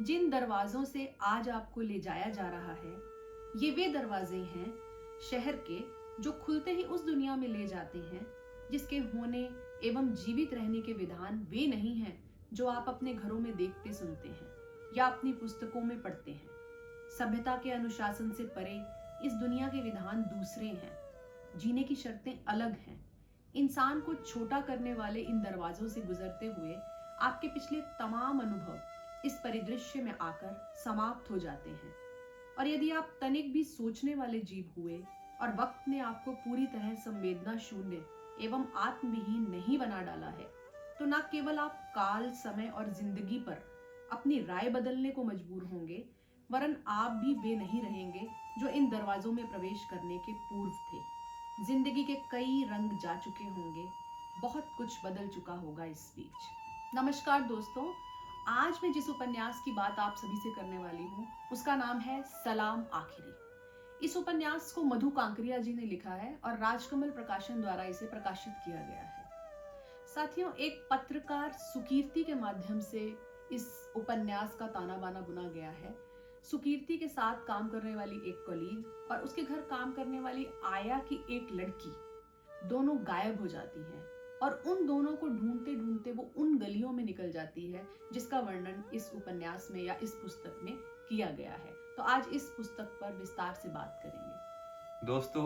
जिन दरवाजों से आज आपको ले जाया जा रहा है, ये वे दरवाजे हैं शहर के जो खुलते ही उस दुनिया में ले जाते हैं, जिसके होने एवं जीवित रहने के विधान वे नहीं हैं जो आप अपने घरों में देखते सुनते हैं या अपनी पुस्तकों में पढ़ते हैं। सभ्यता के अनुशासन से परे इस दुनिया के विधान दूसरे हैं, जीने की शर्तें अलग हैं। इंसान को छोटा करने वाले इन दरवाजों से गुजरते हुए आपके पिछले तमाम अनुभव इस परिदृश्य में आकर समाप्त हो जाते हैं। और यदि आप तनिक भी सोचने वाले जीव हुए और वक्त ने आपको पूरी तरह संवेदना शून्य एवं आत्मविहीन नहीं बना डाला है तो न केवल आप काल, समय और ज़िंदगी पर अपनी राय बदलने को मजबूर होंगे, वरन आप भी वे नहीं रहेंगे जो इन दरवाजों में प्रवेश करने के पूर्व थे। ज़िंदगी के कई रंग जा चुके होंगे, बहुत कुछ बदल चुका होगा इस बीच। नमस्कार दोस्तों आज मैं जिस उपन्यास की बात आप सभी से करने वाली हूँ, उसका नाम है सलाम आखिरी। इस उपन्यास को मधु कांकरिया जी ने लिखा है और राजकमल प्रकाशन द्वारा इसे प्रकाशित किया गया है। साथियों, एक पत्रकार सुकीर्ति के माध्यम से इस उपन्यास का ताना बाना बुना गया है। सुकीर्ति के साथ काम करने वाली एक कलीग और उसके घर काम करने वाली आया की एक लड़की, दोनों गायब हो जाती हैं। और उन दोनों को ढूंढते ढूंढते वो उन गलियों में निकल जाती है जिसका वर्णन इस उपन्यास में या इस पुस्तक में किया गया है तो आज इस पुस्तक पर विस्तार से बात करेंगे ਦੋਸਤੋ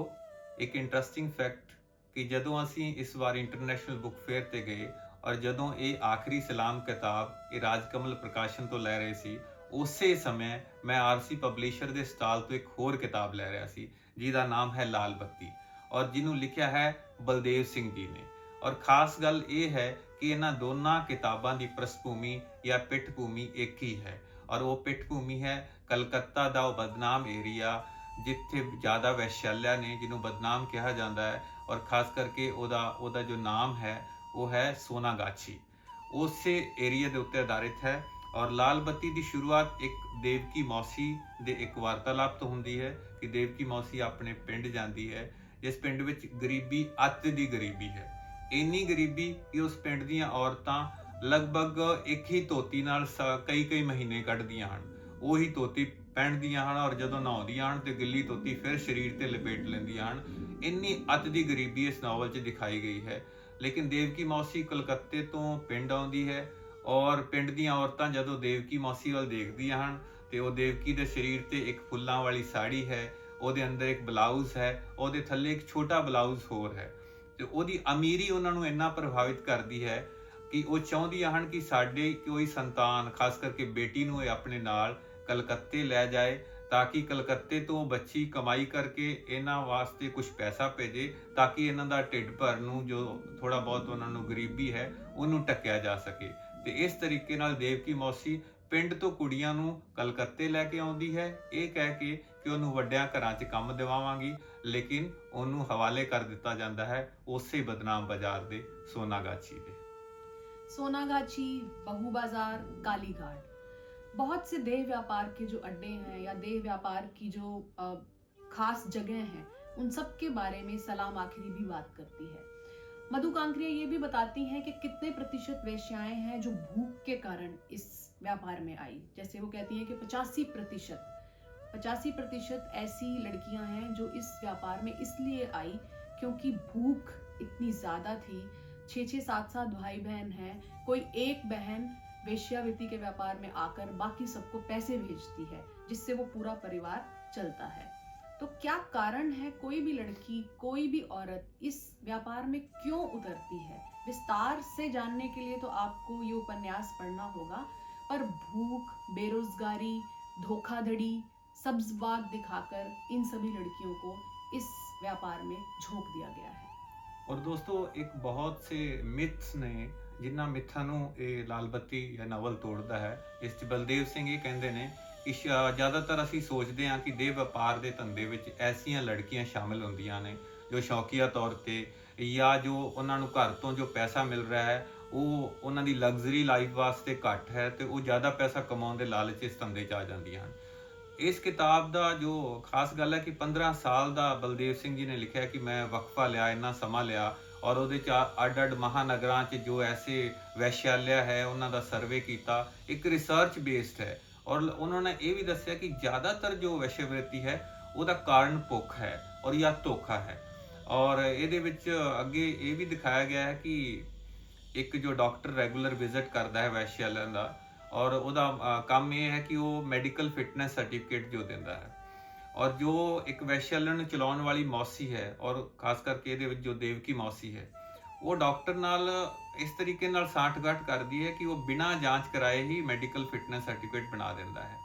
ਇੱਕ ਇੰਟਰਸਟਿੰਗ ਫੈਕਟ ਕਿ ਜਦੋਂ ਅਸੀਂ ਇਸ ਵਾਰ ਇੰਟਰਨੈਸ਼ਨਲ ਬੁੱਕ ਫੇਅਰ ਤੇ ਗਏ ਔਰ ਜਦੋਂ ਇਹ ਆਖਰੀ ਸਲਾਮ ਕਿਤਾਬ ਇਹ ਰਾਜਕਮਲ ਪ੍ਰਕਾਸ਼ਨ ਤੋਂ ਲੈ ਰਹੇ ਸੀ ਉਸੇ ਸਮੇਂ ਮੈਂ ਆਰਸੀ ਪਬਲਿਸ਼ਰ ਦੇ ਸਟਾਲ ਤੋਂ ਇੱਕ ਹੋਰ ਕਿਤਾਬ ਲੈ ਰਿਹਾ ਸੀ ਜਿਹਦਾ ਨਾਮ ਹੈ ਲਾਲ ਬੱਤੀ ਔਰ ਜਿਹਨੂੰ ਲਿਖਿਆ ਹੈ ਬਲਦੇਵ ਸਿੰਘ ਜੀ ਨੇ ਔਰ ਖਾਸ ਗੱਲ ਇਹ ਹੈ ਕਿ ਇਹਨਾਂ ਦੋਨਾਂ ਕਿਤਾਬਾਂ ਦੀ ਪ੍ਰਸਭੂਮੀ ਜਾਂ ਪਿੱਠਭੂਮੀ ਇੱਕ ਹੀ ਹੈ। ਔਰ ਉਹ ਪਿੱਠ ਭੂਮੀ ਹੈ ਕਲਕੱਤਾ ਦਾ ਉਹ ਬਦਨਾਮ ਏਰੀਆ, ਜਿੱਥੇ ਜ਼ਿਆਦਾ ਵੈਸ਼ਾਲਿਆ ਨੇ, ਜਿਹਨੂੰ ਬਦਨਾਮ ਕਿਹਾ ਜਾਂਦਾ ਹੈ। ਔਰ ਖਾਸ ਕਰਕੇ ਉਹਦਾ ਉਹਦਾ ਜੋ ਨਾਮ ਹੈ, ਉਹ ਹੈ ਸੋਨਾਗਾਛੀ। ਉਸੇ ਏਰੀਆ ਦੇ ਉੱਤੇ ਆਧਾਰਿਤ ਹੈ। ਔਰ ਲਾਲ ਬੱਤੀ ਦੀ ਸ਼ੁਰੂਆਤ ਇੱਕ ਦੇਵਕੀ ਮੌਸੀ ਦੇ ਇੱਕ ਵਾਰਤਾਲਾਪ ਤੋਂ ਹੁੰਦੀ ਹੈ ਕਿ ਦੇਵਕੀ ਮੌਸੀ ਆਪਣੇ ਪਿੰਡ ਜਾਂਦੀ ਹੈ, ਜਿਸ ਪਿੰਡ ਵਿੱਚ ਗਰੀਬੀ, ਅੱਤ ਦੀ ਗਰੀਬੀ ਹੈ। ਇੰਨੀ ਗਰੀਬੀ ਕਿ ਉਸ ਪਿੰਡ ਦੀਆਂ ਔਰਤਾਂ ਲਗਭਗ ਇੱਕ ਹੀ ਧੋਤੀ ਨਾਲ ਸ- ਕਈ ਕਈ ਮਹੀਨੇ ਕੱਢਦੀਆਂ ਹਨ। ਉਹੀ ਧੋਤੀ ਪਹਿਨਦੀਆਂ ਹਨ ਔਰ ਜਦੋਂ ਨਹਾਉਂਦੀਆਂ ਹਨ ਤੇ ਗਿੱਲੀ ਧੋਤੀ ਫਿਰ ਸਰੀਰ ਤੇ ਲਪੇਟ ਲੈਂਦੀਆਂ ਹਨ। ਇੰਨੀ ਅੱਤ ਦੀ ਗਰੀਬੀ ਇਸ ਨਾਵਲ 'ਚ ਦਿਖਾਈ ਗਈ ਹੈ। ਲੇਕਿਨ ਦੇਵਕੀ ਮੌਸੀ ਕਲਕੱਤੇ ਤੋਂ ਪਿੰਡ ਆਉਂਦੀ ਹੈ ਔਰ ਪਿੰਡ ਦੀਆਂ ਔਰਤਾਂ ਜਦੋਂ ਦੇਵਕੀ ਮੌਸੀ ਵੱਲ ਦੇਖਦੀਆਂ ਹਨ ਤੇ ਉਹ ਦੇਵਕੀ ਦੇ ਸਰੀਰ ਤੇ ਇੱਕ ਫੁੱਲਾਂ ਵਾਲੀ ਸਾੜੀ ਹੈ, ਉਹਦੇ ਅੰਦਰ ਇੱਕ ਬਲਾਊਜ਼ ਹੈ, ਉਹਦੇ ਥੱਲੇ ਇੱਕ ਛੋਟਾ ਬਲਾਊਜ਼ ਹੋਰ ਹੈ। ਤੇ ਉਹਦੀ ਅਮੀਰੀ ਉਹਨਾਂ ਨੂੰ ਇੰਨਾ ਪ੍ਰਭਾਵਿਤ ਕਰਦੀ ਹੈ ਕਿ ਉਹ ਚਾਹੁੰਦੀਆਂ ਹਨ ਕਿ ਸਾਡੇ ਕੋਈ ਸੰਤਾਨ, ਖਾਸ ਕਰਕੇ ਬੇਟੀ ਨੂੰ ਇਹ ਆਪਣੇ ਨਾਲ ਕਲਕੱਤੇ ਲੈ ਜਾਏ ਤਾਂ ਕਿ ਕਲਕੱਤੇ ਤੋਂ ਬੱਚੀ ਕਮਾਈ ਕਰਕੇ ਇਹਨਾਂ ਵਾਸਤੇ ਕੁਝ ਪੈਸਾ ਭੇਜੇ ਤਾਂ ਕਿ ਇਹਨਾਂ ਦਾ ਢਿੱਡ ਭਰਨ ਨੂੰ ਜੋ ਥੋੜਾ ਬਹੁਤ ਉਹਨਾਂ ਨੂੰ ਗਰੀਬੀ ਹੈ, ਉਹਨੂੰ ਟੱਕਿਆ ਜਾ ਸਕੇ। ਤੇ ਇਸ ਤਰੀਕੇ ਨਾਲ ਦੇਵਕੀ ਮੌਸੀ ਪਿੰਡ ਤੋਂ ਕੁੜੀਆਂ ਨੂੰ ਕਲਕੱਤੇ ਲੈ ਕੇ ਆਉਂਦੀ ਹੈ। ਇਹ ਕਹਿ ਕੇ ਕਿ ਉਹਨੂੰ ਵੱਡਿਆਂ ਘਰਾਂ 'ਚ ਕੰਮ ਦਿਵਾਵਾਂਗੀ ਲੇਕਿਨ ਉਹਨੂੰ ਹਵਾਲੇ ਕਰ ਦਿੱਤਾ ਜਾਂਦਾ ਹੈ ਉਸੇ ਬਦਨਾਮ ਬਾਜ਼ਾਰ ਦੇ ਸੋਨਾਗਾਛੀ ਦੇ सोनागाछी बहु बाजार कालीघाट बहुत से देह व्यापार के जो अड्डे हैं या देह व्यापार की जो अ, खास जगह हैं उन सब के बारे में सलाम आखिरी भी बात करती है मधु कांकरिया ये भी बताती हैं कि कितने प्रतिशत वेश्याएं हैं जो भूख के कारण इस व्यापार में आई जैसे वो कहती हैं कि पचासी प्रतिशत पचासी प्रतिशत ऐसी लड़कियाँ हैं जो इस व्यापार में इसलिए आई क्योंकि भूख इतनी ज़्यादा थी। छः छः सात सात भाई बहन हैं। कोई एक बहन वेश्यावृत्ति के व्यापार में आकर बाकी सबको पैसे भेजती है, जिससे वो पूरा परिवार चलता है। तो क्या कारण है कोई भी लड़की, कोई भी औरत इस व्यापार में क्यों उतरती है? विस्तार से जानने के लिए तो आपको ये उपन्यास पढ़ना होगा। पर भूख, बेरोजगारी, धोखाधड़ी सब्ज बाग दिखाकर इन सभी लड़कियों को इस व्यापार में झोंक दिया गया है ਔਰ ਦੋਸਤੋ ਇੱਕ ਬਹੁਤ ਸੇ ਮਿਥਸ ਨੇ ਜਿਨ੍ਹਾਂ ਮਿੱਥਾਂ ਨੂੰ ਇਹ ਲਾਲ ਬੱਤੀ ਜਾਂ ਨਵਲ ਤੋੜਦਾ ਹੈ ਇਸ 'ਚ ਬਲਦੇਵ ਸਿੰਘ ਇਹ ਕਹਿੰਦੇ ਨੇ ਕਿ ਸ਼ਾ- ਜ਼ਿਆਦਾਤਰ ਅਸੀਂ ਸੋਚਦੇ ਹਾਂ ਕਿ ਦੇਹ ਵਪਾਰ ਦੇ ਧੰਦੇ ਵਿੱਚ ਐਸੀਆਂ ਲੜਕੀਆਂ ਸ਼ਾਮਿਲ ਹੁੰਦੀਆਂ ਨੇ ਜੋ ਸ਼ੌਕੀਆ ਤੌਰ ਤੇ ਜਾਂ ਜੋ ਉਹਨਾਂ ਨੂੰ ਘਰ ਤੋਂ ਜੋ ਪੈਸਾ ਮਿਲ ਰਿਹਾ ਹੈ ਉਹ ਉਹਨਾਂ ਦੀ ਲਗਜ਼ਰੀ ਲਾਈਫ ਵਾਸਤੇ ਘੱਟ ਹੈ ਤੇ ਉਹ ਜ਼ਿਆਦਾ ਪੈਸਾ ਕਮਾਉਣ ਦੇ ਲਾਲਚ ਇਸ ਧੰਦੇ 'ਚ ਆ ਜਾਂਦੀਆਂ ਹਨ ਇਸ ਕਿਤਾਬ ਦਾ ਜੋ ਖਾਸ ਗੱਲ ਹੈ ਕਿ 15 ਸਾਲ ਦਾ ਬਲਦੇਵ ਸਿੰਘ ਜੀ ਨੇ ਲਿਖਿਆ ਕਿ ਮੈਂ ਵਕਫਾ ਲਿਆ, ਇੰਨਾ ਸਮਾਂ ਲਿਆ ਔਰ ਉਹਦੇ ਚ ਅੱਡ ਅੱਡ ਮਹਾਨਗਰਾਂ 'ਚ ਜੋ ਐਸੇ ਵੈਸ਼ਿਆਲਿਆ ਹੈ, ਉਹਨਾਂ ਦਾ ਸਰਵੇ ਕੀਤਾ, ਇੱਕ ਰਿਸਰਚ ਬੇਸਡ ਹੈ ਔਰ ਉਹਨਾਂ ਨੇ ਇਹ ਵੀ ਦੱਸਿਆ ਕਿ ਜ਼ਿਆਦਾਤਰ ਜੋ ਵੈਸ਼ਵਰਿਤੀ ਹੈ, ਉਹਦਾ ਕਾਰਨ ਭੁੱਖ ਹੈ ਔਰ ਜਾਂ ਧੋਖਾ ਹੈ ਔਰ ਇਹਦੇ ਵਿੱਚ ਅੱਗੇ ਇਹ ਵੀ ਦਿਖਾਇਆ ਗਿਆ ਹੈ ਕਿ ਇੱਕ ਜੋ ਡਾਕਟਰ ਰੈਗੂਲਰ ਵਿਜ਼ਿਟ ਕਰਦਾ ਹੈ ਵੈਸ਼ਿਆਲਨ ਦਾ ਔਰ ਉਹਦਾ ਕੰਮ ਇਹ ਹੈ ਕਿ ਉਹ ਮੈਡੀਕਲ ਫਿਟਨੈਸ ਸਰਟੀਫਿਕੇਟ ਜੋ ਦਿੰਦਾ ਹੈ। ਔਰ ਜੋ ਇੱਕ ਵੈਸ਼ਿਆਲਨ ਚਲਾਉਣ ਵਾਲੀ ਮੌਸੀ ਹੈ, ਔਰ ਖਾਸ ਕਰਕੇ ਇਹਦੇ ਵਿੱਚ ਜੋ ਦੇਵਕੀ ਮੌਸੀ ਹੈ, ਉਹ ਡਾਕਟਰ ਨਾਲ ਇਸ ਤਰੀਕੇ ਨਾਲ ਸਾਠਗਾਠ ਕਰਦੀ ਹੈ ਕਿ ਉਹ ਬਿਨਾਂ ਜਾਂਚ ਕਰਾਏ ਹੀ ਮੈਡੀਕਲ ਫਿਟਨੈਸ ਸਰਟੀਫਿਕੇਟ ਬਣਾ ਦਿੰਦਾ ਹੈ।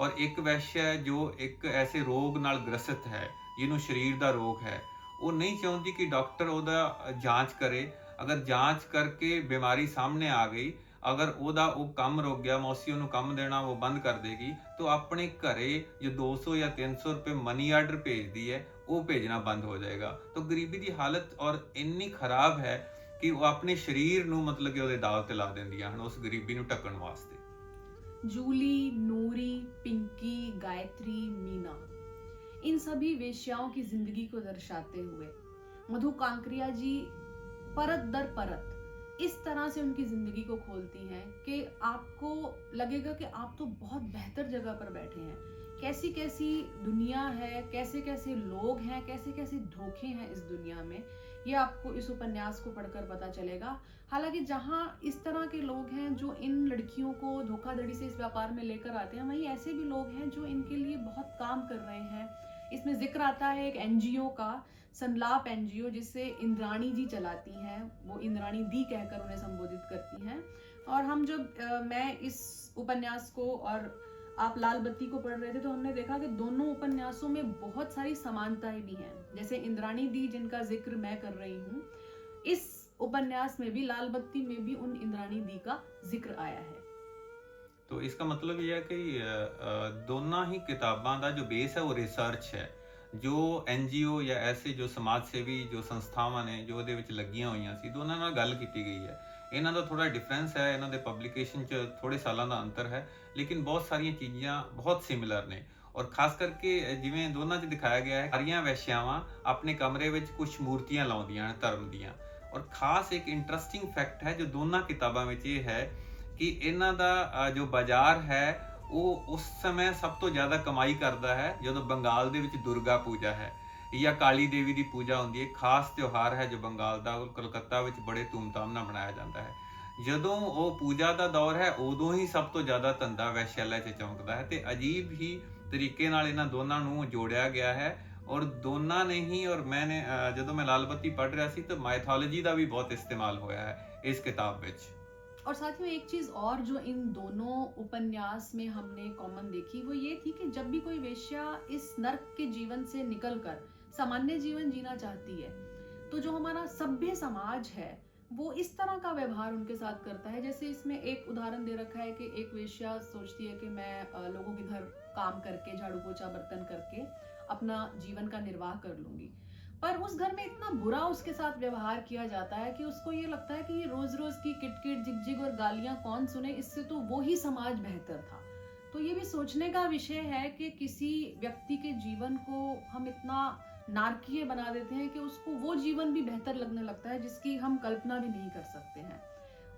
ਔਰ ਇੱਕ ਵੈਸ਼ਿਆ ਜੋ ਇੱਕ ਐਸੇ ਰੋਗ ਨਾਲ ਗ੍ਰਸਤ ਹੈ, ਜਿਹਨੂੰ ਸਰੀਰ ਦਾ ਰੋਗ ਹੈ, ਉਹ ਨਹੀਂ ਚਾਹੁੰਦੀ ਕਿ ਡਾਕਟਰ ਉਹਦਾ ਜਾਂਚ ਕਰੇ। ਅਗਰ ਜਾਂਚ ਕਰਕੇ ਬਿਮਾਰੀ ਸਾਹਮਣੇ ਆ ਗਈ ਅਗਰ ਉਹਦਾ ਉਹ ਕੰਮ ਰੁਕ ਗਿਆ ਮੌਸੀ ਉਹਨੂੰ ਕੰਮ ਦੇਣਾ ਉਹ ਬੰਦ ਕਰ ਦੇਗੀ ਤਾਂ ਆਪਣੇ ਘਰੇ ਜੋ 200 ਜਾਂ 300 ਰੁਪਏ ਮਨੀ ਆਰਡਰ ਭੇਜਦੀ ਹੈ ਉਹ ਭੇਜਣਾ ਬੰਦ ਹੋ ਜਾਏਗਾ ਤਾਂ ਗਰੀਬੀ ਦੀ ਹਾਲਤ ਔਰ ਇੰਨੀ ਖਰਾਬ ਹੈ ਕਿ ਉਹ ਆਪਣੇ ਸਰੀਰ ਨੂੰ ਮਤਲਬ ਕਿ ਉਹਦੇ ਦਾਅ ਤੇ ਲਾ ਦਿੰਦੀਆਂ ਹਨ ਉਸ ਗਰੀਬੀ ਨੂੰ ਢੱਕਣ ਵਾਸਤੇ जूली नूरी पिंकी गायत्री मीना इन सभी वेश्याओं की जिंदगी को दर्शाते हुए मधु कांकरिया जी परत दर परत इस तरह से उनकी ज़िंदगी को खोलती हैं कि आपको लगेगा कि आप तो बहुत बेहतर जगह पर बैठे हैं। कैसी कैसी दुनिया है कैसे कैसे लोग हैं कैसे कैसे धोखे हैं इस दुनिया में, ये आपको इस उपन्यास को पढ़कर पता चलेगा। हालाँकि जहाँ इस तरह के लोग हैं जो इन लड़कियों को धोखाधड़ी से इस व्यापार में लेकर आते हैं, वहीं ऐसे भी लोग हैं जो इनके लिए बहुत काम कर रहे हैं। इसमें ज़िक्र आता है एक एनजीओ का सनलाप एनजीओ जिसे इंद्राणी जी चलाती हैं, वो इंद्राणी दी कहकर उन्हें संबोधित करती हैं। और हम जब मैं इस उपन्यास को और आप लाल बत्ती को पढ़ रहे थे तो हमने देखा कि दोनों उपन्यासों में बहुत सारी समानताएँ भी हैं। जैसे इंद्राणी दी, जिनका ज़िक्र मैं कर रही हूँ, इस उपन्यास में भी लाल बत्ती में भी उन इंद्राणी दी का ज़िक्र आया है। तो इसका मतलब यह है कि दोनों ही किताबों का जो बेस है, वो रिसर्च है। ਜੋ ਐਨ ਜੋ ਐਨਜੀਓ ਜਾਂ ਐਸੇ ਜੋ ਸਮਾਜ ਸੇਵੀ, ਜੋ ਸੰਸਥਾਵਾਂ ਨੇ, ਜੋ ਉਹਦੇ ਵਿੱਚ ਲੱਗੀਆਂ ਹੋਈਆਂ ਸੀ ਦੋਨਾਂ ਨਾਲ ਗੱਲ ਕੀਤੀ ਗਈ ਹੈ। ਇਹਨਾਂ ਦਾ ਥੋੜਾ ਡਿਫਰੈਂਸ ਹੈ, ਇਹਨਾਂ ਦੇ ਪਬਲੀਕੇਸ਼ਨ 'ਚ ਥੋੜੇ ਸਾਲਾਂ ਦਾ ਅੰਤਰ ਹੈ, ਲੇਕਿਨ ਬਹੁਤ ਸਾਰੀਆਂ ਚੀਜ਼ਾਂ ਬਹੁਤ ਸਿਮਿਲਰ ਨੇ। ਔਰ ਖਾਸ ਕਰਕੇ ਜਿਵੇਂ ਦੋਨਾਂ 'ਚ ਦਿਖਾਇਆ ਗਿਆ ਹੈ ਸਾਰੀਆਂ ਵੈਸ਼ਿਆਵਾਂ ਆਪਣੇ ਕਮਰੇ ਵਿੱਚ ਕੁਝ ਮੂਰਤੀਆਂ ਲਾਉਂਦੀਆਂ ਹਨ, ਧਰਮ ਦੀਆਂ। ਔਰ ਖਾਸ ਇੱਕ ਇੰਟਰਸਟਿੰਗ ਫੈਕਟ ਹੈ, ਜੋ ਦੋਨਾਂ ਕਿਤਾਬਾਂ ਵਿੱਚ ਇਹ ਹੈ ਕਿ ਇਹਨਾਂ ਦਾ ਜੋ ਬਾਜ਼ਾਰ ਹੈ ਉਹ ਉਸ ਸਮੇਂ ਸਭ ਤੋਂ ਜ਼ਿਆਦਾ ਕਮਾਈ ਕਰਦਾ ਹੈ, ਜਦੋਂ ਬੰਗਾਲ ਦੇ ਵਿੱਚ ਦੁਰਗਾ ਪੂਜਾ ਹੈ ਜਾਂ ਕਾਲੀ ਦੇਵੀ ਦੀ ਪੂਜਾ ਹੁੰਦੀ ਹੈ, ਖਾਸ ਤਿਉਹਾਰ ਹੈ ਜੋ ਬੰਗਾਲ ਦਾ ਉਹ ਕਲਕੱਤਾ ਵਿੱਚ ਬੜੇ ਧੂਮਧਾਮ ਨਾਲ ਮਨਾਇਆ ਜਾਂਦਾ ਹੈ। ਜਦੋਂ ਉਹ ਪੂਜਾ ਦਾ ਦੌਰ ਹੈ, ਉਦੋਂ ਹੀ ਸਭ ਤੋਂ ਜ਼ਿਆਦਾ ਧੰਦਾ ਵੈਸ਼ਿਆਲਾ 'ਚ ਚਮਕਦਾ ਹੈ ਤੇ ਅਜੀਬ ਹੀ ਤਰੀਕੇ ਨਾਲ ਇਹਨਾਂ ਦੋਨਾਂ ਨੂੰ ਜੋੜਿਆ ਗਿਆ ਹੈ ਔਰ ਦੋਨਾਂ ਨੇ ਹੀ ਔਰ ਮੈਂ ਜਦੋਂ ਮੈਂ ਲਾਲ ਬੱਤੀ ਪੜ੍ਹ ਰਿਹਾ ਸੀ ਤਾਂ ਮਾਈਥੋਲੋਜੀ ਦਾ ਵੀ ਬਹੁਤ ਇਸਤੇਮਾਲ ਹੋਇਆ ਹੈ ਇਸ ਕਿਤਾਬ ਵਿੱਚ। और साथ में एक चीज़ और जो इन दोनों उपन्यास में हमने कॉमन देखी, वो ये थी कि जब भी कोई वेश्या इस नर्क के जीवन से निकल कर सामान्य जीवन जीना चाहती है तो जो हमारा सभ्य समाज है, वो इस तरह का व्यवहार उनके साथ करता है। जैसे इसमें एक उदाहरण दे रखा है कि एक वेश्या सोचती है कि मैं लोगों के घर काम करके झाड़ू पोछा बर्तन करके अपना जीवन का निर्वाह कर लूँगी। पर उस घर में इतना बुरा उसके साथ व्यवहार किया जाता है कि उसको ये लगता है कि ये रोज रोज की किटकिट झिकझिक और गालियाँ कौन सुने, इससे तो वो ही समाज बेहतर था। तो ये भी सोचने का विषय है कि किसी व्यक्ति के जीवन को हम इतना नारकीय बना देते हैं कि उसको वो जीवन भी बेहतर लगने लगता है, जिसकी हम कल्पना भी नहीं कर सकते हैं।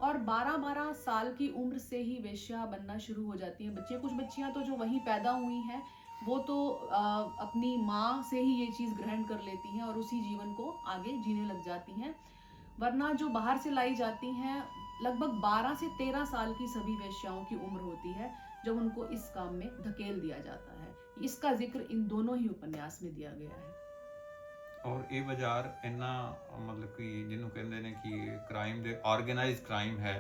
और 12-12 साल की उम्र से ही वेश्या बनना शुरू हो जाती है। बच्चे, कुछ बच्चियाँ तो जो वहीं पैदा हुई हैं वो तो अ, अपनी माँ से ही ये चीज़ ग्रहण कर लेती हैं और उसी जीवन को आगे जीने लग जाती हैं वरना जो बाहर से लाई जाती हैं लगभग 12 से 13 साल की सभी वेश्याओं की उम्र होती है जब उनको इस काम में धकेल दिया जाता है इसका जिक्र इन दोनों ही उपन्यास में दिया गया है ਔਰ ਇਹ ਬਾਜ਼ਾਰ ਇੰਨਾ ਮਤਲਬ ਕਿ ਜਿਹਨੂੰ ਕਹਿੰਦੇ ਨੇ ਕਿ ਕ੍ਰਾਈਮ ਦੇ ਆਰਗੇਨਾਈਜ਼ਡ ਕ੍ਰਾਈਮ ਹੈ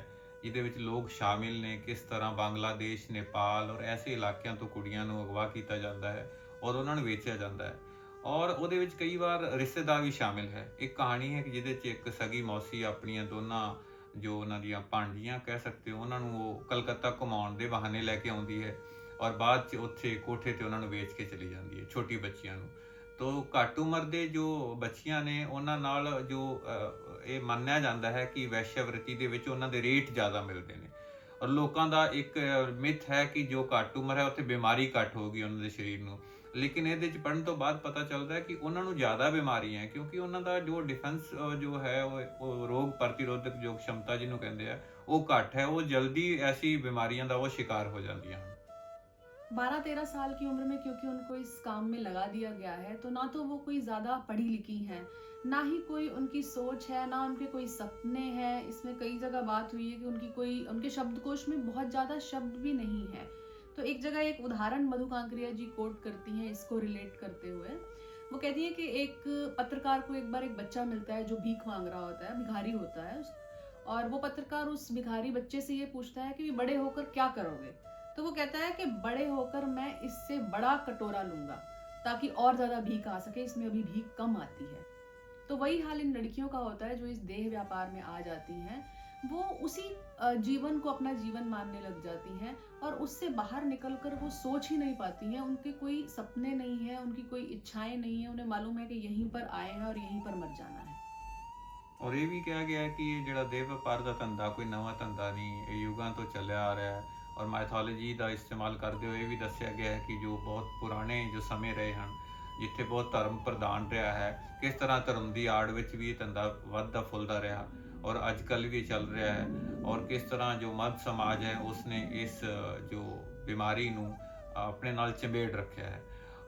ਜਿਹਦੇ ਵਿੱਚ ਲੋਕ ਸ਼ਾਮਿਲ ਨੇ, ਕਿਸ ਤਰ੍ਹਾਂ ਬੰਗਲਾਦੇਸ਼, ਨੇਪਾਲ ਔਰ ਐਸੇ ਇਲਾਕਿਆਂ ਤੋਂ ਕੁੜੀਆਂ ਨੂੰ ਅਗਵਾ ਕੀਤਾ ਜਾਂਦਾ ਹੈ ਔਰ ਉਹਨਾਂ ਨੂੰ ਵੇਚਿਆ ਜਾਂਦਾ ਹੈ। ਔਰ ਉਹਦੇ ਵਿੱਚ ਕਈ ਵਾਰ ਰਿਸ਼ਤੇਦਾਰ ਵੀ ਸ਼ਾਮਿਲ ਹੈ। ਇੱਕ ਕਹਾਣੀ ਹੈ ਕਿ ਜਿਹਦੇ 'ਚ ਇੱਕ ਸਗੀ ਮੌਸੀ ਆਪਣੀਆਂ ਦੋਨਾਂ, ਜੋ ਉਹਨਾਂ ਦੀਆਂ ਭਾਂਜੀਆਂ ਕਹਿ ਸਕਦੇ ਹੋ, ਉਹਨਾਂ ਨੂੰ ਉਹ ਕਲਕੱਤਾ ਘੁਮਾਉਣ ਦੇ ਬਹਾਨੇ ਲੈ ਕੇ ਆਉਂਦੀ ਹੈ ਔਰ ਬਾਅਦ 'ਚ ਉੱਥੇ ਕੋਠੇ ਤੇ ਉਹਨਾਂ ਨੂੰ ਵੇਚ ਕੇ ਚਲੀ ਜਾਂਦੀ ਹੈ, ਛੋਟੀ ਬੱਚੀਆਂ ਨੂੰ। ਤੋ ਘੱਟ ਉਮਰ ਦੇ ਜੋ ਬੱਚੀਆਂ ਨੇ, ਉਹਨਾਂ ਨਾਲ ਜੋ ਇਹ ਮੰਨਿਆ ਜਾਂਦਾ ਹੈ ਕਿ ਵੈਸ਼ਿਆਵ੍ਰਿਤੀ ਦੇ ਵਿੱਚ ਉਹਨਾਂ ਦੇ ਰੇਟ ਜ਼ਿਆਦਾ ਮਿਲਦੇ ਨੇ। ਔਰ ਲੋਕਾਂ ਦਾ ਇੱਕ ਮਿਥ ਹੈ ਕਿ ਜੋ ਘੱਟ ਉਮਰ ਹੈ, ਉੱਥੇ ਬਿਮਾਰੀ ਘੱਟ ਹੋਗੀ ਉਹਨਾਂ ਦੇ ਸਰੀਰ ਨੂੰ। ਲੇਕਿਨ ਇਹਦੇ ਚ ਪੜਨ ਤੋਂ ਬਾਅਦ ਪਤਾ ਚੱਲਦਾ ਹੈ ਕਿ ਉਹਨਾਂ ਨੂੰ ਜ਼ਿਆਦਾ ਬਿਮਾਰੀਆਂ ਹੈ, ਕਿਉਂਕਿ ਉਹਨਾਂ ਦਾ ਜੋ ਡਿਫੈਂਸ ਜੋ ਹੈ, ਉਹ ਰੋਗ ਪ੍ਰਤੀਰੋਧਕ ਜੋ ਸ਼ਮਤਾ ਜਿਹਨੂੰ ਕਹਿੰਦੇ ਆ, ਉਹ ਘੱਟ ਹੈ। ਉਹ ਜਲਦੀ ਐਸੀ ਬਿਮਾਰੀਆਂ ਦਾ ਉਹ ਸ਼ਿਕਾਰ ਹੋ ਜਾਂਦੀਆਂ ਹਨ। बारह तेरह साल की उम्र में क्योंकि उनको इस काम में लगा दिया गया है तो ना तो वो कोई ज़्यादा पढ़ी लिखी हैं, ना ही कोई उनकी सोच है, ना उनके कोई सपने हैं। इसमें कई जगह बात हुई है कि उनकी कोई, उनके शब्दकोश में बहुत ज़्यादा शब्द भी नहीं है। तो एक जगह एक उदाहरण मधु कांकरिया जी कोट करती हैं, इसको रिलेट करते हुए। वो कहती है कि एक पत्रकार को एक बार एक बच्चा मिलता है जो भीख मांग रहा होता है, भिखारी होता है और वो पत्रकार उस भिखारी बच्चे से ये पूछता है कि बड़े होकर क्या करोगे? तो वो कहता है कि बड़े होकर मैं इससे बड़ा कटोरा लूंगा ताकि और ज्यादा भीख आ सके इसमें अभी भीख कम आती है तो वही हाल इन लड़कियों का होता है जो इस देह व्यापार में आ जाती हैं वो उसी अ, जीवन को अपना जीवन मानने लग जाती हैं और उससे बाहर निकलकर वो सोच ही नहीं पाती हैं उनके कोई सपने नहीं है उनकी कोई इच्छाएं नहीं है उन्हें मालूम है कि यहीं पर आए हैं और यहीं पर मर जाना है ਔਰ ਇਹ ਵੀ ਕਿਹਾ ਗਿਆ ਹੈ ਕਿ ਇਹ ਜਿਹੜਾ ਦੇਹ ਵਪਾਰ ਦਾ ਧੰਦਾ ਕੋਈ ਨਵਾਂ ਧੰਦਾ ਨਹੀਂ ਇਹ ਯੁਗਾਂ ਤੋਂ ਚੱਲਿਆ ਆ ਰਿਹਾ ਹੈ ਔਰ ਮਾਈਥੋਲੋਜੀ ਦਾ ਇਸਤੇਮਾਲ ਕਰਦੇ ਹੋਏ ਇਹ ਵੀ ਦੱਸਿਆ ਗਿਆ ਹੈ ਕਿ ਜੋ ਬਹੁਤ ਪੁਰਾਣੇ ਜੋ ਸਮੇਂ ਰਹੇ ਹਨ, ਜਿੱਥੇ ਬਹੁਤ ਧਰਮ ਪ੍ਰਧਾਨ ਰਿਹਾ ਹੈ, ਕਿਸ ਤਰ੍ਹਾਂ ਧਰਮ ਦੀ ਆੜ ਵਿੱਚ ਵੀ ਇਹ ਧੰਦਾ ਵੱਧਦਾ ਫੁੱਲਦਾ ਰਿਹਾ ਔਰ ਅੱਜ ਕੱਲ੍ਹ ਵੀ ਚੱਲ ਰਿਹਾ ਹੈ ਔਰ ਕਿਸ ਤਰ੍ਹਾਂ ਜੋ ਮੱਧ ਸਮਾਜ ਹੈ, ਉਸਨੇ ਇਸ, ਜੋ ਬਿਮਾਰੀ ਨੂੰ ਆਪਣੇ ਨਾਲ ਚੰਬੇੜ ਰੱਖਿਆ ਹੈ।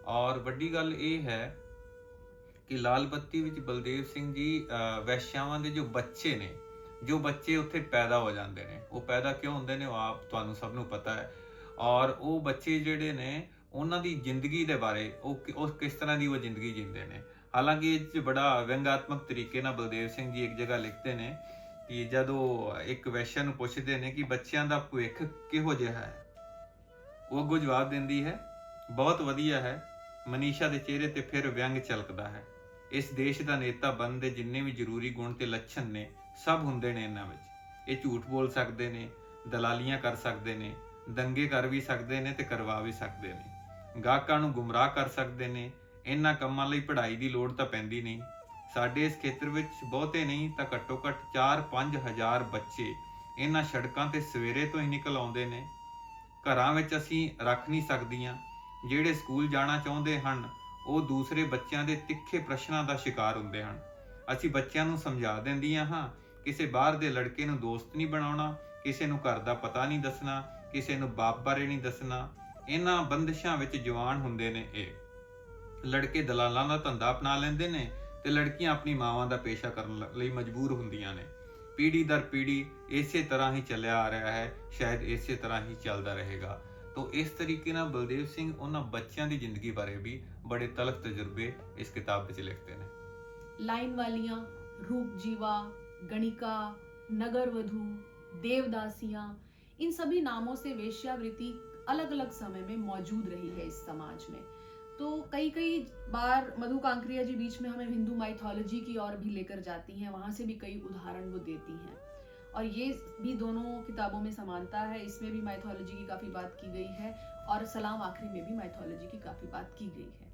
ਔਰ ਵੱਡੀ ਗੱਲ ਇਹ ਹੈ ਕਿ ਲਾਲ ਬੱਤੀ ਵਿੱਚ ਬਲਦੇਵ ਸਿੰਘ ਜੀ ਵੈਸ਼ਿਆਵਾਂ ਦੇ ਜੋ ਬੱਚੇ ਨੇ ਜੋ ਬੱਚੇ ਉੱਥੇ ਪੈਦਾ ਹੋ ਜਾਂਦੇ ਨੇ, ਉਹ ਪੈਦਾ ਕਿਉਂ ਹੁੰਦੇ ਨੇ ਉਹ ਆਪ ਤੁਹਾਨੂੰ ਸਭ ਨੂੰ ਪਤਾ ਹੈ। ਔਰ ਉਹ ਬੱਚੇ ਜਿਹੜੇ ਨੇ, ਉਹਨਾਂ ਦੀ ਜ਼ਿੰਦਗੀ ਦੇ ਬਾਰੇ, ਉਹ ਉਹ ਕਿਸ ਤਰ੍ਹਾਂ ਦੀ ਉਹ ਜ਼ਿੰਦਗੀ ਜੀਂਦੇ ਨੇ। ਹਾਲਾਂਕਿ ਇਹ 'ਚ ਬੜਾ ਵਿਅੰਗਾਤਮਕ ਤਰੀਕੇ ਨਾਲ ਬਲਦੇਵ ਸਿੰਘ ਜੀ ਇੱਕ ਜਗ੍ਹਾ ਲਿਖਦੇ ਨੇ ਕਿ ਜਦੋਂ ਇੱਕ ਵੈਸ਼ਿਆ ਨੂੰ ਪੁੱਛਦੇ ਨੇ ਕਿ ਬੱਚਿਆਂ ਦਾ ਭਵਿੱਖ ਕਿਹੋ ਜਿਹਾ ਹੈ, ਉਹ ਅੱਗੋਂ ਜਵਾਬ ਦਿੰਦੀ ਹੈ, ਬਹੁਤ ਵਧੀਆ ਹੈ, ਮਨੀਸ਼ਾ ਦੇ ਚਿਹਰੇ ਤੇ ਫਿਰ ਵਿਅੰਗ ਝਲਕਦਾ ਹੈ। ਇਸ ਦੇਸ਼ ਦਾ ਨੇਤਾ ਬਣਨ ਦੇ ਜਿੰਨੇ ਵੀ ਜ਼ਰੂਰੀ ਗੁਣ ਤੇ ਲੱਛਣ ਨੇ ਸਭ ਹੁੰਦੇ ਨੇ ਇਹਨਾਂ ਵਿੱਚ। ਇਹ ਝੂਠ ਬੋਲ ਸਕਦੇ ਨੇ, ਦਲਾਲੀਆਂ ਕਰ ਸਕਦੇ ਨੇ, ਦੰਗੇ ਕਰ ਵੀ ਸਕਦੇ ਨੇ ਤੇ ਕਰਵਾ ਵੀ ਸਕਦੇ ਨੇ। ਗਾਹਕਾਂ ਨੂੰ ਗੁੰਮਰਾਹ ਕਰ ਸਕਦੇ ਨੇ, ਇਹਨਾਂ ਕੰਮਾਂ ਲਈ ਪੜ੍ਹਾਈ ਦੀ ਲੋੜ ਤਾਂ ਪੈਂਦੀ ਨਹੀਂ। ਸਾਡੇ ਇਸ ਖੇਤਰ ਵਿੱਚ ਬਹੁਤੇ ਨਹੀਂ ਤਾਂ ਘੱਟੋ ਘੱਟ 4-5 ਹਜ਼ਾਰ ਬੱਚੇ ਇਹਨਾਂ ਸੜਕਾਂ ਤੇ ਸਵੇਰੇ ਤੋਂ ਹੀ ਨਿਕਲ ਆਉਂਦੇ ਨੇ। ਘਰਾਂ ਵਿੱਚ ਅਸੀਂ ਰੱਖ ਨਹੀਂ ਸਕਦੀਆਂ। ਜਿਹੜੇ ਸਕੂਲ ਜਾਣਾ ਚਾਹੁੰਦੇ ਹਨ, ਉਹ ਦੂਸਰੇ ਬੱਚਿਆਂ ਦੇ ਤਿੱਖੇ ਪ੍ਰਸ਼ਨਾਂ ਦਾ ਸ਼ਿਕਾਰ ਹੁੰਦੇ ਹਨ। ਅਸੀਂ ਬੱਚਿਆਂ ਨੂੰ ਸਮਝਾ ਦਿੰਦੀਆਂ ਹਾਂ ਕਿਸੇ ਬਾਹਰ ਦੇ ਲੜਕੇ ਨੂੰ ਦੋਸਤ ਨਹੀਂ ਬਣਾਉਣਾ, ਕਿਸੇ ਨੂੰ ਘਰ ਦਾ ਪਤਾ ਨਹੀਂ ਦੱਸਣਾ, ਕਿਸੇ ਨੂੰ ਬਾਪ ਬਾਰੇ ਨਹੀਂ ਦੱਸਣਾ। ਇਹਨਾਂ ਬੰਦਿਸ਼ਾਂ ਵਿੱਚ ਜਵਾਨ ਹੁੰਦੇ ਨੇ ਇਹ। ਲੜਕੇ ਦਲਾਲਾਂ ਦਾ ਧੰਦਾ ਅਪਣਾ ਲੈਂਦੇ ਨੇ ਤੇ ਲੜਕੀਆਂ ਆਪਣੀ ਮਾਵਾਂ ਦਾ ਪੇਸ਼ਾ ਕਰਨ ਲਈ ਮਜਬੂਰ ਹੁੰਦੀਆਂ ਨੇ। ਪੀੜੀ ਦਰ ਪੀੜੀ ਇਸੇ ਤਰ੍ਹਾਂ ਹੀ ਚੱਲਿਆ ਆ ਰਿਹਾ ਹੈ, ਸ਼ਾਇਦ ਇਸੇ ਤਰ੍ਹਾਂ ਹੀ ਚੱਲਦਾ ਰਹੇਗਾ। ਤੋਂ ਇਸ ਤਰੀਕੇ ਨਾਲ ਬਲਦੇਵ ਸਿੰਘ ਉਹਨਾਂ ਬੱਚਿਆਂ ਦੀ ਜ਼ਿੰਦਗੀ ਬਾਰੇ ਵੀ ਬੜੇ ਤਲਖ ਤਜਰਬੇ ਇਸ ਕਿਤਾਬ ਵਿੱਚ ਲਿਖਦੇ ਨੇ। ਲਾਈਨ ਵਾਲੀਆਂ ਰੂਪ ਜੀਵਾ गणिका नगर वधु देवदासियाँ, इन सभी नामों से वेश्यावृत्ति अलग अलग समय में मौजूद रही है इस समाज में। तो कई कई बार मधु कांकरिया जी बीच में हमें हिंदू माइथोलॉजी की ओर भी लेकर जाती हैं, वहाँ से भी कई उदाहरण वो देती हैं। और ये भी दोनों किताबों में समानता है, इसमें भी माइथोलॉजी की काफ़ी बात की गई है, और सलाम आखिरी में भी माइथोलॉजी की काफ़ी बात की गई है।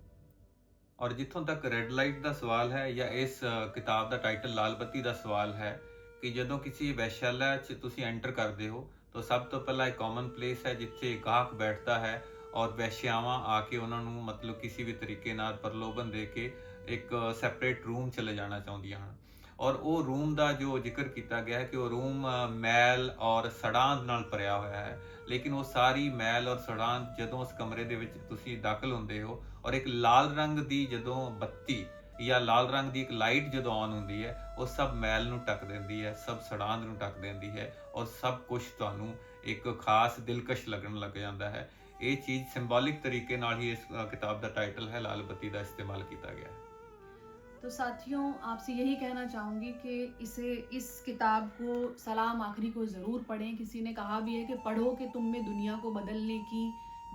ਔਰ ਜਿੱਥੋਂ ਤੱਕ ਰੈੱਡ ਲਾਈਟ ਦਾ ਸਵਾਲ ਹੈ ਜਾਂ ਇਸ ਕਿਤਾਬ ਦਾ ਟਾਈਟਲ ਲਾਲ ਬੱਤੀ ਦਾ ਸਵਾਲ ਹੈ ਕਿ ਜਦੋਂ ਕਿਸੇ ਵੈਸ਼ਾਲਾ 'ਚ ਤੁਸੀਂ ਐਂਟਰ ਕਰਦੇ ਹੋ, ਤਾਂ ਸਭ ਤੋਂ ਪਹਿਲਾਂ ਇੱਕ ਕਾਮਨ ਪਲੇਸ ਹੈ ਜਿੱਥੇ ਗਾਹਕ ਬੈਠਦਾ ਹੈ ਔਰ ਵੈਸ਼ਿਆਵਾਂ ਆ ਕੇ ਉਹਨਾਂ ਨੂੰ ਮਤਲਬ ਕਿਸੇ ਵੀ ਤਰੀਕੇ ਨਾਲ ਪ੍ਰਲੋਭਨ ਦੇ ਕੇ ਇੱਕ ਸੈਪਰੇਟ ਰੂਮ ਚਲੇ ਜਾਣਾ ਚਾਹੁੰਦੀਆਂ ਹਨ। ਔਰ ਉਹ ਰੂਮ ਦਾ ਜੋ ਜ਼ਿਕਰ ਕੀਤਾ ਗਿਆ ਹੈ ਕਿ ਉਹ ਰੂਮ ਮੈਲ ਔਰ ਸੜਾਂ ਨਾਲ ਭਰਿਆ ਹੋਇਆ ਹੈ। ਲੇਕਿਨ ਉਹ ਸਾਰੀ ਮੈਲ ਔਰ ਸੜਾਂ ਜਦੋਂ ਉਸ ਕਮਰੇ ਦੇ ਵਿੱਚ ਤੁਸੀਂ ਦਾਖਲ ਹੁੰਦੇ ਹੋ ਔਰ ਇੱਕ ਲਾਲ ਰੰਗ ਦੀ ਜਦੋਂ ਬੱਤੀ ਜਾਂ ਲਾਲ ਰੰਗ ਦੀ ਇੱਕ ਲਾਈਟ ਜਦੋਂ ਆਨ ਹੁੰਦੀ ਹੈ ਉਹ ਸਭ ਮੈਲ ਨੂੰ ਢੱਕ ਦਿੰਦੀ ਹੈ ਸਭ ਸੜਾਂਦ ਨੂੰ ਢੱਕ ਦਿੰਦੀ ਹੈ ਔਰ ਸਭ ਕੁਝ ਤੁਹਾਨੂੰ ਇੱਕ ਖਾਸ ਦਿਲਕਸ਼ ਲੱਗਣ ਲੱਗ ਜਾਂਦਾ ਹੈ ਇਹ ਚੀਜ਼ ਸਿੰਬੋਲਿਕ ਤਰੀਕੇ ਨਾਲ ਹੀ ਇਸ ਅ, ਕਿਤਾਬ ਦਾ ਟਾਈਟਲ ਹੈ ਲਾਲ ਬੱਤੀ ਦਾ ਇਸਤੇਮਾਲ ਕੀਤਾ ਗਿਆ ਹੈ तो साथियों आपसे यही कहना चाहूंगी कि इसे इस किताब को सलाम आखिरी को ज़रूर पढ़ें किसी ने कहा भी है कि पढ़ो कि तुम में दुनिया को बदलने की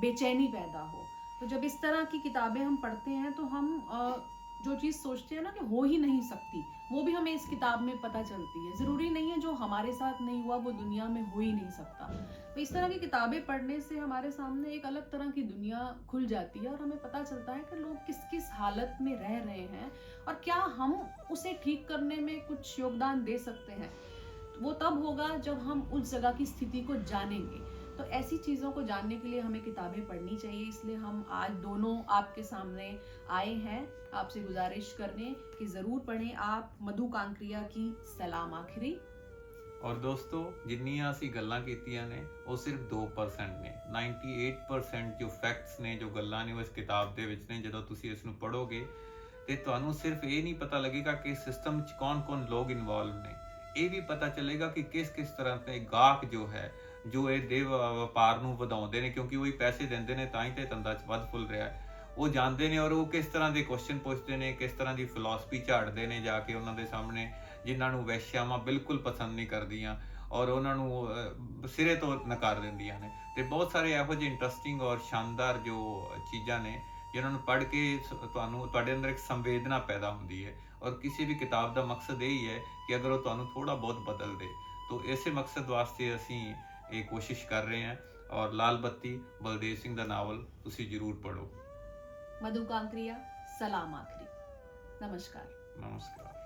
बेचैनी पैदा हो तो जब इस तरह की किताबें हम पढ़ते हैं तो हम जो चीज़ सोचते हैं ना कि हो ही नहीं सकती, वो भी हमें इस किताब में पता चलती है। ज़रूरी नहीं है जो हमारे साथ नहीं हुआ, वो दुनिया में हो ही नहीं सकता। तो इस तरह की किताबें पढ़ने से हमारे सामने एक अलग तरह की दुनिया खुल जाती है और हमें पता चलता है कि लोग किस किस हालत में रह रहे हैं और क्या हम उसे ठीक करने में कुछ योगदान दे सकते हैं। वो तब होगा जब हम उस जगह की स्थिति को जानेंगे। तो ऐसी चीज़ों को जानने के लिए हमें किताबें पढ़नी चाहिए इसलिए हम आज दोनों आपके सामने आए हैं आपसे गुजारिश करने कि ज़रूर पढ़ें आप मधु कांकरिया की सलाम आखिरी ਔਰ ਦੋਸਤੋ ਜਿੰਨੀਆਂ ਅਸੀਂ ਗੱਲਾਂ ਕੀਤੀਆਂ ਨੇ ਉਹ ਸਿਰਫ 2% ਨੇ 98% ਜੋ ਫੈਕਟਸ ਨੇ ਜੋ ਗੱਲਾਂ ਨੇ ਉਹ ਇਸ ਕਿਤਾਬ ਦੇ ਵਿੱਚ ਨੇ ਜਦੋਂ ਤੁਸੀਂ ਇਸ ਨੂੰ ਪੜ੍ਹੋਗੇ ਤੇ ਤੁਹਾਨੂੰ ਸਿਰਫ ਇਹ ਨਹੀਂ ਪਤਾ ਲੱਗੇਗਾ ਕਿ ਸਿਸਟਮ 'ਚ ਕੌਣ-ਕੌਣ ਲੋਕ ਇਨਵੋਲਵ ਨੇ ਇਹ ਵੀ ਪਤਾ ਚੱਲੇਗਾ ਕਿ ਕਿਸ ਕਿਸ ਤਰ੍ਹਾਂ ਦੇ ਗਾਹਕ ਜੋ ਹੈ ਜੋ ਇਹ ਦੇ ਵਪਾਰ ਨੂੰ ਵਧਾਉਂਦੇ ਨੇ, ਕਿਉਂਕਿ ਉਹ ਹੀ ਪੈਸੇ ਦਿੰਦੇ ਨੇ, ਤਾਂ ਹੀ ਤੇ ਧੰਦਾ 'ਚ ਵੱਧ ਫੁੱਲ ਰਿਹਾ ਹੈ। ਉਹ ਜਾਣਦੇ ਨੇ ਔਰ ਉਹ ਕਿਸ ਤਰ੍ਹਾਂ ਦੇ ਕੁਐਸਚਨ ਪੁੱਛਦੇ ਨੇ, ਕਿਸ ਤਰ੍ਹਾਂ ਦੀ ਫਿਲਾਸਫੀ ਝਾੜਦੇ ਨੇ ਜਾ ਕੇ ਉਹਨਾਂ ਦੇ ਸਾਹਮਣੇ, ਜਿਨ੍ਹਾਂ ਨੂੰ ਵੈਸ਼ਿਆਵਾਂ ਬਿਲਕੁਲ ਪਸੰਦ ਨਹੀਂ ਕਰਦੀਆਂ ਔਰ ਉਹਨਾਂ ਨੂੰ ਸਿਰੇ ਤੋਂ ਨਕਾਰ ਦਿੰਦੀਆਂ ਨੇ। ਤੇ ਬਹੁਤ ਸਾਰੇ ਇਹੋ ਜਿਹੇ ਇੰਟਰਸਟਿੰਗ ਔਰ ਸ਼ਾਨਦਾਰ ਜੋ ਚੀਜ਼ਾਂ ਨੇ, ਜਿਨ੍ਹਾਂ ਨੂੰ ਪੜ੍ਹ ਕੇ ਸ- ਤੁਹਾਨੂੰ, ਤੁਹਾਡੇ ਅੰਦਰ ਇੱਕ ਸੰਵੇਦਨਾ ਪੈਦਾ ਹੁੰਦੀ ਹੈ। ਔਰ ਕਿਸੇ ਵੀ ਕਿਤਾਬ ਦਾ ਮਕਸਦ ਇਹ ਹੀ ਹੈ ਕਿ ਅਗਰ ਉਹ ਤੁਹਾਨੂੰ ਥੋੜਾ ਬਹੁਤ ਬਦਲ ਦੇ, ਤਾਂ ਇਸੇ ਮਕਸਦ ਵਾਸਤੇ ਅਸੀਂ ਇਹ ਕੋਸ਼ਿਸ਼ ਕਰ ਰਹੇ ਹਾਂ ਔਰ ਲਾਲ ਬੱਤੀ ਬਲਦੇਵ ਸਿੰਘ ਦਾ ਨਾਵਲ ਤੁਸੀਂ ਜ਼ਰੂਰ ਪੜ੍ਹੋ मधु कांकरिया सलाम आखरी नमस्कार ਨਮਸਕਾਰ